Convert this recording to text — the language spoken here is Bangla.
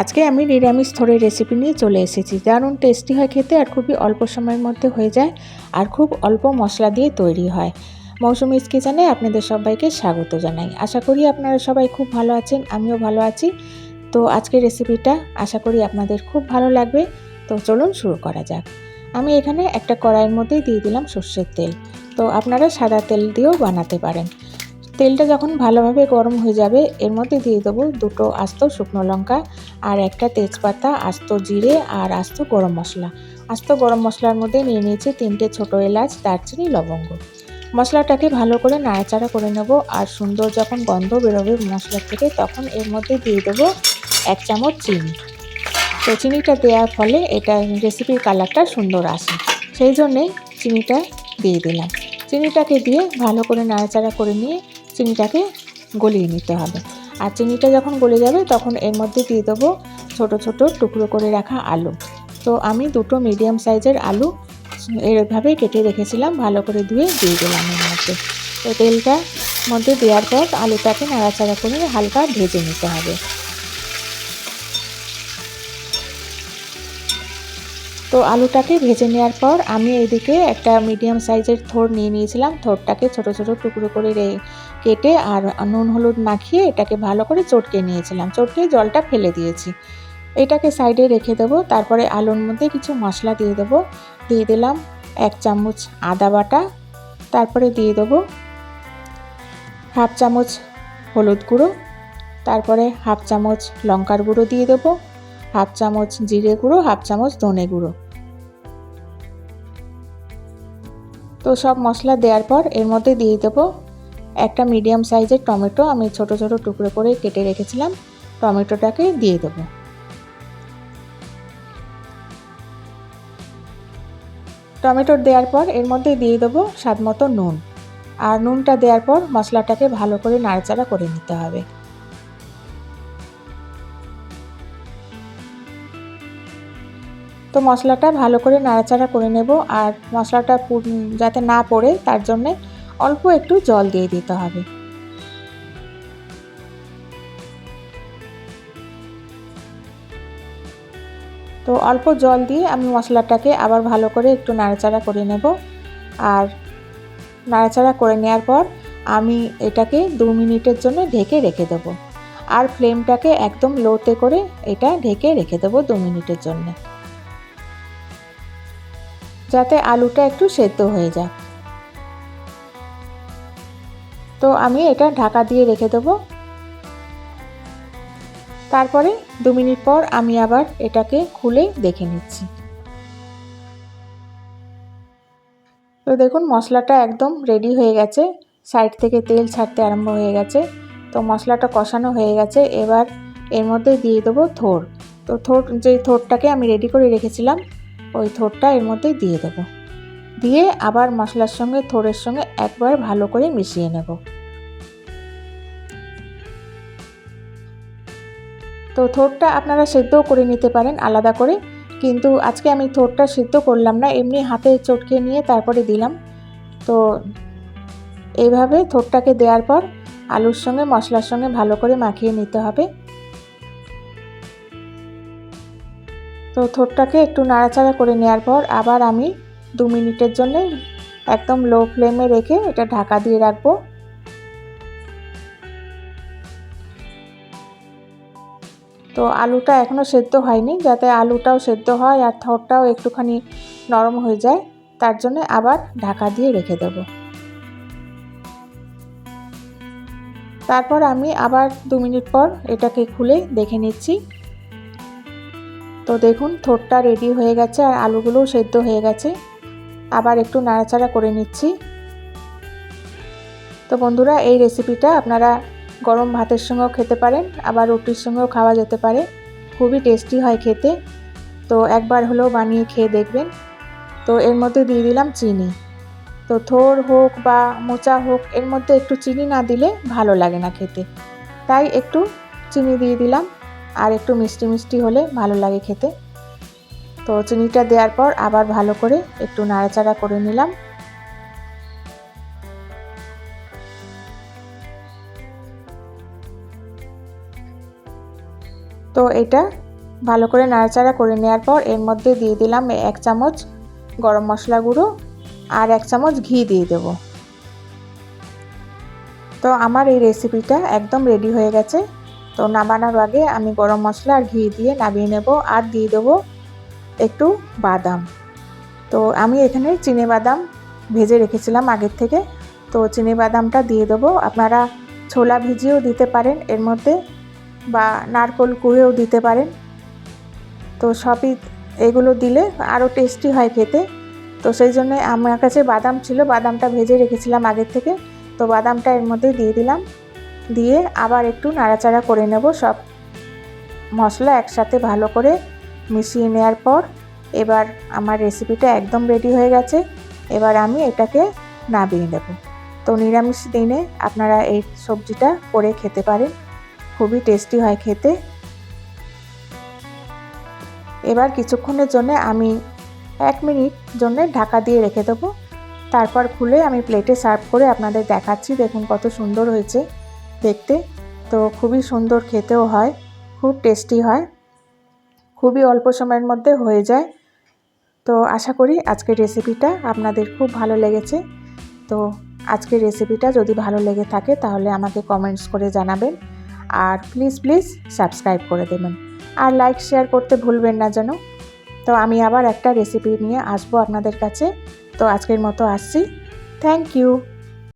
আজকে আমি নিরামিষ থোড়ের রেসিপি নিয়ে চলে এসেছি। দারুণ টেস্টি হয় খেতে আর খুবই অল্প সময়ের মধ্যে হয়ে যায় আর খুব অল্প মশলা দিয়ে তৈরি হয়। মৌসুমিস কিচেনে আপনাদের সবাইকে স্বাগত জানাই। আশা করি আপনারা সবাই খুব ভালো আছেন, আমিও ভালো আছি। তো আজকের রেসিপিটা আশা করি আপনাদের খুব ভালো লাগবে। তো চলুন শুরু করা যাক। আমি এখানে একটা কড়াইয়ের মধ্যেই দিয়ে দিলাম সর্ষের তেল। তো আপনারা সাদা তেল দিয়েও বানাতে পারেন। তেলটা যখন ভালোভাবে গরম হয়ে যাবে, এর মধ্যে দিয়ে দেবো দুটো আস্ত শুকনো লঙ্কা আর একটা তেজপাতা, আস্ত জিরে আর আস্ত গরম মশলা। আস্ত গরম মশলার মধ্যে নিয়ে নিয়েছি তিনটে ছোটো এলাচ, দারচিনি, লবঙ্গ। মশলাটাকে ভালো করে নাড়াচাড়া করে নেব আর সুন্দর যখন গন্ধ বেরোবে মশলার থেকে তখন এর মধ্যে দিয়ে দেবো এক চামচ চিনি। তো চিনিটা দেওয়ার ফলে এটা রেসিপির কালারটা সুন্দর আসে। সেই জন্যে চিনিটা দিয়ে দিলাম। চিনিটাকে দিয়ে ভালো করে নাড়াচাড়া করে নিয়ে চিনিটাকে গলিয়ে নিতে হবে। আর চিনিটা যখন গলে যাবে, তখন এর মধ্যে দিয়ে দেবো ছোটো ছোটো টুকরো করে রাখা আলু। তো আমি দুটো মিডিয়াম সাইজের আলু এভাবে কেটে রেখেছিলাম, ভালো করে ধুয়ে দিয়ে দিলাম এর মধ্যে। তো তেলটা মধ্যে দেওয়ার পর আলুটাকে নাড়াচাড়া করে হালকা ভেজে নিতে হবে। তো আলুটাকে ভেজে নেওয়ার পর আমি এদিকে একটা মিডিয়াম সাইজের থোর নিয়ে নিয়েছিলাম। থোরটাকে ছোট ছোট টুকরো করে কেটে আর নুন হলুদ মাখিয়ে এটাকে ভালো করে চটকে নিয়েছিলাম। চটকে জলটা ফেলে দিয়েছি। এটাকে সাইডে রেখে দেবো। তারপরে আলুর মধ্যে কিছু মশলা দিয়ে দেবো। দিয়ে দিলাম এক চামচ আদা বাটা। তারপরে দিয়ে দেবো হাফ চামচ হলুদ গুঁড়ো। তারপরে হাফ চামচ লঙ্কার গুঁড়ো দিয়ে দেবো। হাফ চামচ জিরে গুঁড়ো, হাফ চামচ ধনে গুঁড়ো। তো সব মশলা দেওয়ার পর এর মধ্যে দিয়ে দেবো একটা মিডিয়াম সাইজের টমেটো আমি ছোট ছোট টুকরো করে কেটে রেখেছিলাম, টমেটোটাকে দিয়ে দেবো। টমেটো দেওয়ার পর এর মধ্যে দিয়ে দেবো স্বাদ মতো নুন। আর নুনটা দেওয়ার পর মশলাটাকে ভালো করে নাড়াচাড়া করে নিতে হবে। তো মশলাটা ভালো করে নাড়াচাড়া করে নেব, আর মশলাটা যাতে না পড়ে, তার জন্যে অল্প একটু জল দিয়ে দিতে হবে। তো অল্প জল দিয়ে আমি মশলাটাকে আবার ভালো করে একটু নাড়াচাড়া করে নেব। আর নাড়াচাড়া করে নেওয়ার পর আমি এটাকে দু মিনিটের জন্য ঢেকে রেখে দেবো। আর ফ্লেমটাকে একদম লোতে করে এটা ঢেকে রেখে দেবো দু মিনিটের জন্য। যাতে আলুটা একটু সেদ্ধ হয়ে যায় তো আমি এটা ঢাকা দিয়ে রেখে দেবো। তারপরে দু মিনিট পর আমি আবার এটাকে খুলে দেখে নিচ্ছি। তো দেখুন, মশলাটা একদম রেডি হয়ে গেছে। সাইড থেকে তেল ছাড়তে আরম্ভ হয়ে গেছে। তো মশলাটা কষানো হয়ে গেছে। এবার এর মধ্যে দিয়ে দেবো থোর তো থোর যে থোরটাকে আমি রেডি করে রেখেছিলাম, ওই থোরটা এর মধ্যে দিয়ে দেবো। দিয়ে আবার মশলার সঙ্গে থোরের সঙ্গে একবার ভালো করে মিশিয়ে নেব। তো থোরটা আপনারা সেদ্ধও করে নিতে পারেন আলাদা করে, কিন্তু আজকে আমি থোরটা সিদ্ধ করলাম না, এমনি হাতে চটকে নিয়ে তারপরে দিলাম। তো এইভাবে থোরটাকে দেওয়ার পর আলুর সঙ্গে, মশলার সঙ্গে ভালো করে মাখিয়ে নিতে হবে। তো থোরটাকে একটু নাড়াচাড়া করে নেওয়ার পর আবার আমি দু মিনিটের জন্যে একদম লো ফ্লেমে রেখে এটা ঢাকা দিয়ে রাখব। তো আলুটা এখনও সেদ্ধ হয়নি, যাতে আলুটাও সেদ্ধ হয় আর থরটাও একটুখানি নরম হয়ে যায়, তার জন্য আবার ঢাকা দিয়ে রেখে দেব। তারপর আমি আবার দু মিনিট পর এটাকে খুলে দেখে নিচ্ছি। তো দেখুন থোরটা রেডি হয়ে গেছে আর আলুগুলোও সেদ্ধ হয়ে গেছে। আবার একটু নাড়াচাড়া করে নিচ্ছি। তো বন্ধুরা, এই রেসিপিটা আপনারা গরম ভাতের সঙ্গেও খেতে পারেন, আবার রুটির সঙ্গেও খাওয়া যেতে পারে। খুবই টেস্টি হয় খেতে। তো একবার হলেও বানিয়ে খেয়ে দেখবেন। তো এর মধ্যে দিয়ে দিলাম চিনি। তো থোর হোক বা মোচা হোক, এর মধ্যে একটু চিনি না দিলে ভালো লাগে না খেতে। তাই একটু চিনি দিয়ে দিলাম, আর একটু মিষ্টি মিষ্টি হলে ভালো লাগে খেতে। তো চিনিটা দেওয়ার পর আবার ভালো করে একটু নাড়াচাড়া করে নিলাম। তো এটা ভালো করে নাড়াচাড়া করে নেওয়ার পর এর মধ্যে দিয়ে দিলাম এক চামচ গরম মশলা গুঁড়ো আর এক চামচ ঘি দিয়ে দেব। তো আমার এই রেসিপিটা একদম রেডি হয়ে গেছে। তো নামানোর আগে আমি গরম মশলা আর ঘি দিয়ে নামিয়ে নেব আর দিয়ে দেবো একটু বাদাম। তো আমি এখানে চিনে বাদাম ভেজে রেখেছিলাম আগের থেকে। তো চিনি বাদামটা দিয়ে দেবো। আপনারা ছোলা ভিজিয়েও দিতে পারেন এর মধ্যে বা নারকোল কুড়েও দিতে পারেন। তো সবই এগুলো দিলে আরও টেস্টি হয় খেতে। তো সেই জন্য আমার কাছে বাদাম ছিল, বাদামটা ভেজে রেখেছিলাম আগের থেকে। তো বাদামটা এর মধ্যে দিয়ে দিলাম। দিয়ে আবার একটু নাড়াচাড়া করে নেব সব মশলা একসাথে ভালো করে। মিশিয়ে নেওয়ার পর এবার আমার রেসিপিটা একদম রেডি হয়ে গেছে। এবার আমি এটাকে নামিয়ে নেব। তো নিরামিষ দিনে আপনারা এই সবজিটা করে খেতে পারেন। খুবই টেস্টি হয় খেতে। এবার কিছুক্ষণের জন্য আমি এক মিনিট জন্য ঢাকা দিয়ে রেখে দেবো। তারপর খুলে আমি প্লেটে সার্ভ করে আপনাদের দেখাচ্ছি। দেখুন কত সুন্দর হয়েছে দেখতে। তো খুবই সুন্দর খেতেও হয়, খুব টেস্টি হয়। খুবই অল্প সময়ের মধ্যে হয়ে যায়। তো আশা করি আজকের রেসিপিটা আপনাদের খুব ভালো লেগেছে। তো আজকের রেসিপিটা যদি ভালো লেগে থাকে তাহলে আমাকে কমেন্টস করে জানাবেন। আর প্লিজ প্লিজ সাবস্ক্রাইব করে দেবেন। আর লাইক শেয়ার করতে ভুলবেন না যেন। তো আমি আবার একটা রেসিপি নিয়ে আসব আপনাদের কাছে। তো আজকের মতো আসছি। Thank you